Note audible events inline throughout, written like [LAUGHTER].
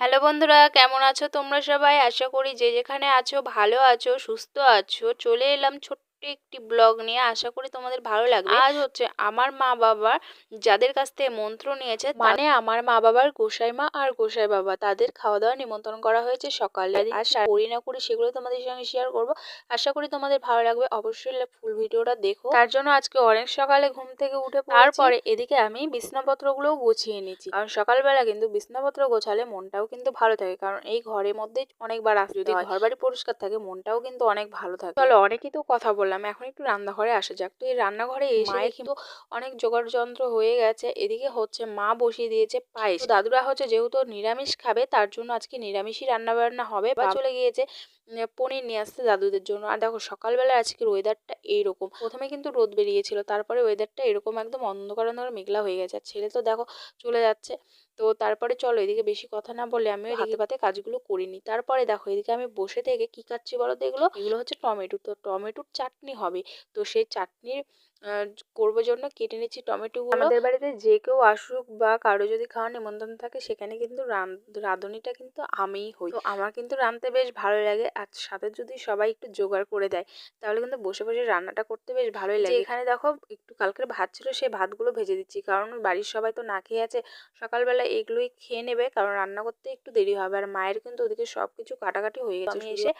Hello বন্ধুরা, কেমন আছো তোমরা সবাই? আশা করি যে যেখানে আছো, ভালো আছো, সুস্থ আছো, চলে এলাম ছোট্ট একটি ব্লগ নিয়ে আশা করি তোমাদের ভালো লাগবে। আজ হচ্ছে আমার মা বাবার যাদের কাছ থেকে মন্ত্র নিয়েছে মানে আমার মা বাবার গোসাই মা আর গোসাই বাবা তাদের খাওয়া দাওয়া নিমন্ত্রণ করা হয়েছে সকালে। আর করি না করি সেগুলো তোমাদের সঙ্গে শেয়ার করব। আশা করি তোমাদের ভালো লাগবে। অবশ্যই ফুল ভিডিওটা দেখো। তার জন্য আজকে অনেক সকালে ঘুম থেকে উঠে। তারপরে এদিকে আমি বিছনাপত্রগুলোও গুছিয়ে নিয়েছি। কারণ সকালবেলা কিন্তু বিছনাপত্র গোছালে মনটাও কিন্তু ভালো থাকে। কারণ এই ঘরের মধ্যেই অনেকবার আসতে যদি ঘর বাড়ি পরিষ্কার থাকে মনটাও কিন্তু অনেক ভালো থাকে। চলো অনেকই তো কথা বললাম এখন একটু রান্নাঘরে আসা যাক। তো এই রান্নাঘরে এসে কিন্তু অনেক জোগাড় যন্ত্র হয়ে গেছে। এদিকে হচ্ছে মা বসিয়ে দিয়েছে পায়েস। দাদুরা হচ্ছে যেহেতু নিরামিষ খাবে তার জন্য আজকে নিরামিষই রান্না বান্না হবে বা চলে গিয়েছে পনির নিয়ে আসতে দাদুদের জন্য। আর দেখো সকালবেলা আজকের ওয়েদারটা এইরকম প্রথমে কিন্তু রোদ বেরিয়েছিল তারপরে ওয়েদারটা এরকম একদম অন্ধকার অন্ধকার মেঘলা হয়ে গেছে। আর ছেলে তো দেখো চলে যাচ্ছে। তো তারপরে চলো এদিকে বেশি কথা না বলে আমি হাতে পাতে কাজগুলো করিনি। তারপরে দেখো এদিকে আমি বসে থেকে কি খাচ্ছি বলো তো এগুলো? এগুলো হচ্ছে টমেটো। তো টমেটোর চাটনি হবে। তো সেই চাটনির করব জন্য কেটে নিচ্ছি টমেটো আমাদের বাড়িতে যে কেউ আসুক বা কারও যদি খাওয়ার নিমন্ত্রণ থাকে সেখানে কিন্তু রান- রাঁধুনিটা কিন্তু আমিই হই। তো আমার কিন্তু রাঁধতে বেশ ভালো লাগে। আর সাথে যদি সবাই একটু জোগাড় করে দেয় তাহলে কিন্তু বসে বসে রান্নাটা করতে বেশ ভালোই লাগে। এখানে দেখো একটু কালকের ভাত ছিল সেই ভাতগুলো ভেজে দিচ্ছি। কারণ বাড়ির সবাই তো না খেয়ে আছে সকালবেলা এগুলোই খেয়ে নেবে। কারণ রান্না করতে একটু দেরি হবে। আর মায়ের কিন্তু ওদিকে সব কিছু কাটাকাটি হয়ে গেছে। আমি এসে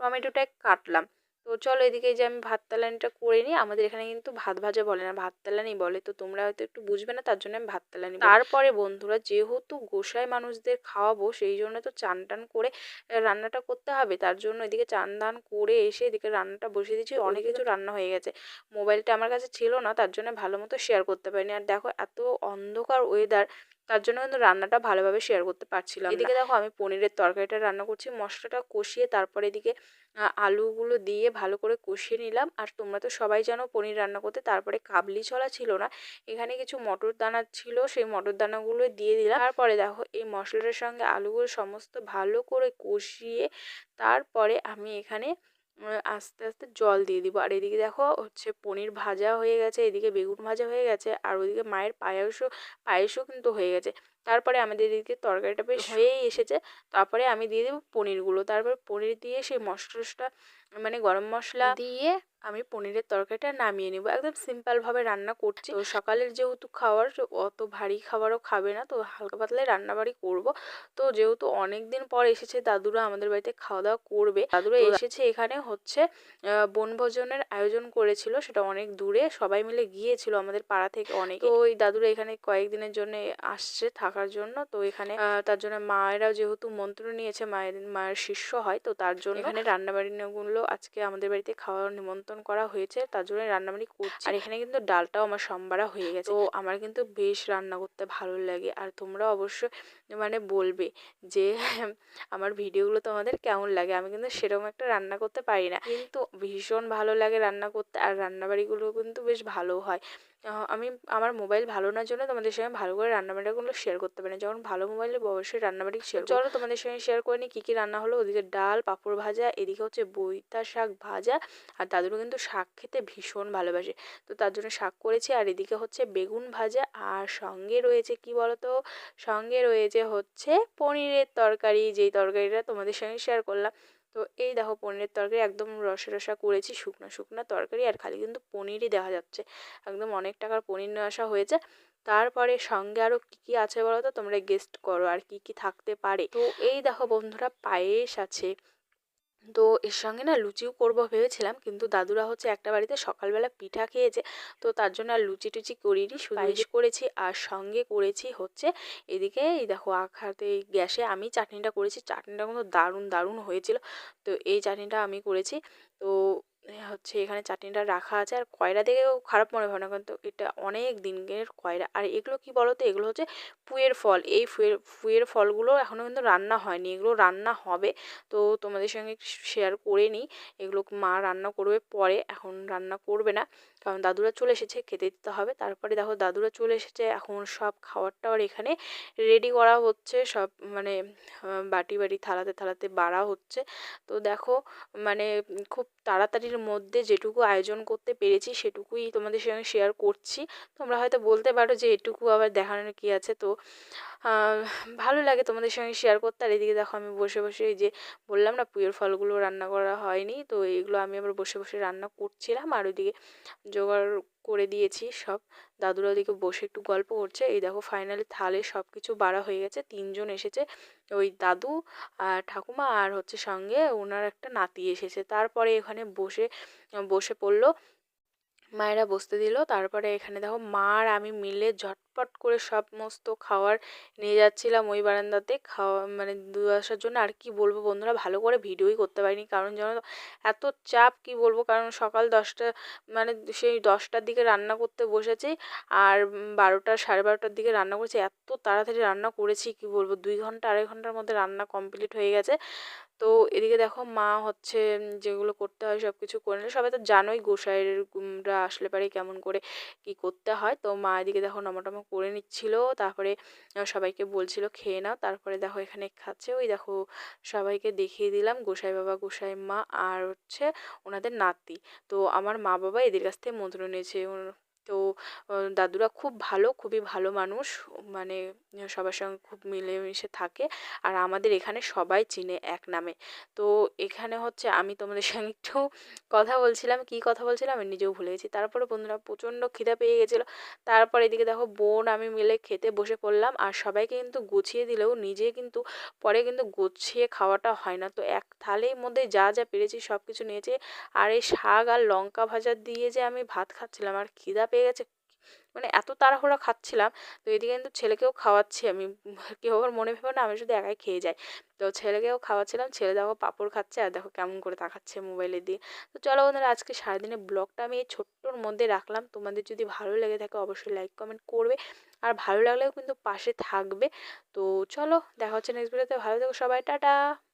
টমেটোটা কাটলাম। তো চলো এদিকে যে আমি ভাত তালানিটা করে নিই। আমাদের এখানে কিন্তু ভাত ভাজা বলে না ভাত তালানি বলে। তো তোমরা হয়তো একটু বুঝবে না তার জন্য আমি ভাত তালানি তারপরে বন্ধুরা যেহেতু গোসাই মানুষদের খাওয়াবো সেই জন্য তো চান টান করে রান্নাটা করতে হবে। তার জন্য এদিকে চান দান করে এসে এদিকে রান্নাটা বসিয়ে দিয়েছি। অনেক কিছু রান্না হয়ে গেছে। মোবাইলটা আমার কাছে ছিল না তার জন্য ভালো মতো শেয়ার করতে পারিনি। আর দেখো এত অন্ধকার ওয়েদার তার জন্য কিন্তু রান্নাটা ভালোভাবে শেয়ার করতে পারছিলাম এদিকে দেখো আমি পনিরের তরকারিটা রান্না করছি, মশলাটা কষিয়ে তারপরে এদিকে আলুগুলো দিয়ে ভালো করে কষিয়ে নিলাম। আর তোমরা তো সবাই জানো পনির রান্না করতে, তারপরে কাবলি ছলা ছিল না, এখানে কিছু মটর দানা ছিল, সেই মটর দানাগুলো দিয়ে দিলাম। তারপরে দেখো এই মশলাটার সঙ্গে আলুগুলো সমস্ত ভালো করে কষিয়ে, তারপরে আমি এখানে আস্তে আস্তে জল দিয়ে দিব। আর এদিকে দেখো হচ্ছে পনির ভাজা হয়ে গেছে এদিকে বেগুন ভাজা হয়ে গেছে আর ওইদিকে মায়ের পায়েসও পায়েসও কিন্তু হয়ে গেছে। তারপরে আমাদের এদিকে তরকারিটা বেশ হয়েই এসেছে। তারপরে আমি দিয়ে দেবো পনিরগুলো। তারপরে পনির দিয়ে সেই মশলা মানে গরম মশলা দিয়ে আমি পনিরের তরকারিটা নামিয়ে নেব। একদম সিম্পলভাবে রান্না করছি। তো সকালের যেহেতু তো অত ভারী খাবারও খাবে না তো হালকা পাতলাই রান্নাবাড়ি করব। তো যেহেতু অনেক দিন পর এসেছে দাদুরা আমাদের বাড়িতে খাওয়া দাওয়া করবে। দাদুরা এসেছে এখানে হচ্ছে বনভোজনের আয়োজন করেছিল সেটা অনেক দূরে। সবাই মিলে গিয়েছিল আমাদের পাড়া থেকে অনেক। তো ওই দাদুরা এখানে কয়েকদিনের জন্য আসছে থাকার জন্য। তো এখানে তার জন্য মায়েরা যেহেতু মন্ত্র নিয়েছে মায়ের মায়ের শিষ্য হয় তো তার জন্য এখানে রান্নাবাড়িগুলো আজকে আমাদের বাড়িতে খাওয়ার নিমন্ত্রণ করা হয়েছে তার জন্য রান্নাবাড়ি করছি। আর এখানে কিন্তু ডালটাও আমার সম্বারা হয়ে গেছে। তো আমার কিন্তু বেশ রান্না করতে ভালো লাগে। আর তোমরা অবশ্যই মানে বলবে যে [LAUGHS] আমার ভিডিওগুলো তোমাদের কেমন লাগে? আমি কিন্তু সেরকম একটা রান্না করতে পারি না। কিন্তু ভীষণ ভালো লাগে রান্না করতে। আর রান্নাবাড়িগুলো কিন্তু বেশ ভালো হয়। আমি আমার মোবাইল ভালো না জন্য তোমাদের সঙ্গে ভালো করে রান্নাবাড়িগুলো শেয়ার করতে পারি না। যখন ভালো মোবাইলে অবশ্যই রান্নাবাড়ি শেয়ার চলো তোমাদের সঙ্গে শেয়ার করে নিই কী কী রান্না হলো? ওদিকে ডাল পাঁপড় ভাজা এদিকে হচ্ছে বইতা শাক ভাজা আর দাদুরও কিন্তু শাক খেতে ভীষণ ভালোবাসে। তো তার জন্য শাক করেছি আর এদিকে হচ্ছে বেগুন ভাজা আর সঙ্গে রয়েছে কি বলতো? সঙ্গে রয়েছে হচ্ছে পনিরের তরকারি যেই তরকারিটা তোমাদের সঙ্গে শেয়ার করলাম। তো এই দেখো পনিরের তরকারি একদম রসা রসা করেছি, শুকনো শুকনো তরকারি আর খালি কিন্তু পনিরই দেখা যাচ্ছে। একদম অনেক টাকার পনির নিয়ে আসা হয়েছে। তারপরে সঙ্গে আরও কী কী আছে বলো তো? তোমরা গেস্ট করো আর কি কি থাকতে পারে। তো এই দেখো বন্ধুরা, পায়েস আছে তো এর সঙ্গে না লুচিও করব ভেবেছিলাম। কিন্তু দাদুরা হচ্ছে একটা বাড়িতে সকালবেলা পিঠা খেয়েছে। তো তার জন্য আর লুচি টুচি করিনি সুপারিশ পায়েস করেছি আর সঙ্গে করেছি হচ্ছে এদিকে এই দেখো আখাতে গ্যাসে আমি চাটনিটা করেছি। চাটনিটা কিন্তু দারুণ দারুণ হয়েছিল। তো এই চাটনিটা আমি করেছি। তো হচ্ছে এখানে চাটনিটা রাখা আছে। আর কয়রা দেখে খারাপ মনে হয় না কিন্তু এটা অনেক দিনের কয়রা। আর এগুলো কি বলো তো এগুলো হচ্ছে পুয়ের ফল। এই ফুয়ের ফুয়ের ফলগুলো এখনও কিন্তু রান্না হয়নি। এগুলো রান্না হবে। তো তোমাদের সঙ্গে শেয়ার করে নিই। এগুলো মা রান্না করবে পরে। এখন রান্না করবে না। কারণ দাদুরা চলে এসেছে, খেতে দিতে হবে। তারপরে দেখো দাদুরা চলে এসেছে, এখন সব খাবার টাবার এখানে রেডি করা হচ্ছে। সব মানে বাটি বাটি থালাতে থালাতে বাড়া হচ্ছে। তো দেখো মানে খুব তাড়াতাড়ির মধ্যে যেটুকু আয়োজন করতে পেরেছি সেটুকুই তোমাদের সঙ্গে শেয়ার করছি। তোমরা হয়তো বলতে পারো যে এটুকু আবার দেখানোর কী আছে। তো ভালো লাগে তোমাদের সঙ্গে শেয়ার করতে। আর এদিকে দেখো আমি বসে বসে এই যে বললাম না পুজোর ফলগুলো রান্না করা হয়নি। তো এগুলো আমি আবার বসে বসে রান্না করছিলাম। আর ওইদিকে জোগাড় করে দিয়েছি সব। দাদুরা ওদিকে বসে একটু গল্প করছে। এই দেখো ফাইনালি থালে সব কিছু বাড়া হয়ে গেছে। তিনজন এসেছে। ওই দাদু আর ঠাকুমা আর হচ্ছে সঙ্গে ওনার একটা নাতি এসেছে। তারপরে এখানে বসে বসে পড়ল। মায়েরা বসতে দিল। তারপরে এখানে দেখো, মা আর আমি মিলে ঝটপট করে সমস্ত খাওয়ার নিয়ে যাচ্ছিলাম ওই বারান্দাতে। খাওয়া মানে দিয়ে আসার জন্য আর কি বলব বন্ধুরা, ভালো করে ভিডিওই করতে পারিনি। কারণ যেন এত চাপ কি বলব? কারণ সকাল দশটা মানে সেই দশটার দিকে রান্না করতে বসেছি আর বারোটা, সাড়ে বারোটার দিকে রান্না করেছি। এত তাড়াতাড়ি রান্না করেছি কি বলব? দুই ঘণ্টা, আড়াই ঘণ্টার মধ্যে রান্না কমপ্লিট হয়ে গেছে। তো এদিকে দেখো মা হচ্ছে যেগুলো করতে হয় সব কিছু করে নিল। সবাই তো জানোই গোসাইয়েররা আসলে পারে কেমন করে কি করতে হয়। তো মা এদিকে দেখো নমটমো করে নিচ্ছিল, তারপরে সবাইকে বলছিল, খেয়ে নাও। তারপরে দেখো এখানে খাচ্ছে, ওই দেখো সবাইকে দেখিয়ে দিলাম, গোসাই বাবা, গোসাই মা, আর হচ্ছে ওনাদের নাতি তো আমার মা বাবা এদের কাছ থেকে মন্ত্র নিয়েছে তো দাদুরা খুব ভালো, খুবই ভালো মানুষ। মানে সবার সঙ্গে খুব মিলেমিশে থাকে। আর আমাদের এখানে সবাই চিনে এক নামে। তো, এখানে হচ্ছে আমি তোমাদের সঙ্গে একটু কথা বলছিলাম। কি কথা বলছিলাম? আমি নিজেও ভুলে গেছি। তারপরে বন্ধুরা প্রচণ্ড খিদা পেয়ে গেছিল। তারপর এদিকে দেখো, বোন আমি মিলে খেতে বসে পড়লাম। আর সবাইকে কিন্তু গুছিয়ে দিলেও নিজে কিন্তু, পরে কিন্তু গুছিয়ে খাওয়াটা হয় না। তো এক থালের মধ্যে যা যা পেরেছি সব কিছু নিয়েছি। আর এই শাক আর লঙ্কা ভাজা দিয়ে যে আমি ভাত খাচ্ছিলাম, আর খিদা পেয়ে গেছে। মানে এত তাড়াহুড়া খাচ্ছিলাম, তো এদিকে কিন্তু ছেলেকেও খাওয়াচ্ছি আমি। কেউ আবার মনে ভেবো না আমি শুধু একাই খেয়ে যাই। তো ছেলেকেও খাওয়াচ্ছিলাম, ছেলে দেখো পাঁপড় খাচ্ছে আর দেখো কেমন করে তাকাচ্ছে মোবাইলের দিয়ে। তো চলো বন্ধুরা, আজকে সারাদিনের ব্লগটা আমি এই ছোট্টর মধ্যে রাখলাম। তোমাদের যদি ভালো লেগে থাকে অবশ্যই লাইক কমেন্ট করবে। আর ভালো লাগলেও কিন্তু পাশে থাকবে। তো চলো, দেখা হচ্ছে নেক্সট ভিডিওতে ভালো থেকো সবাই, টাটা!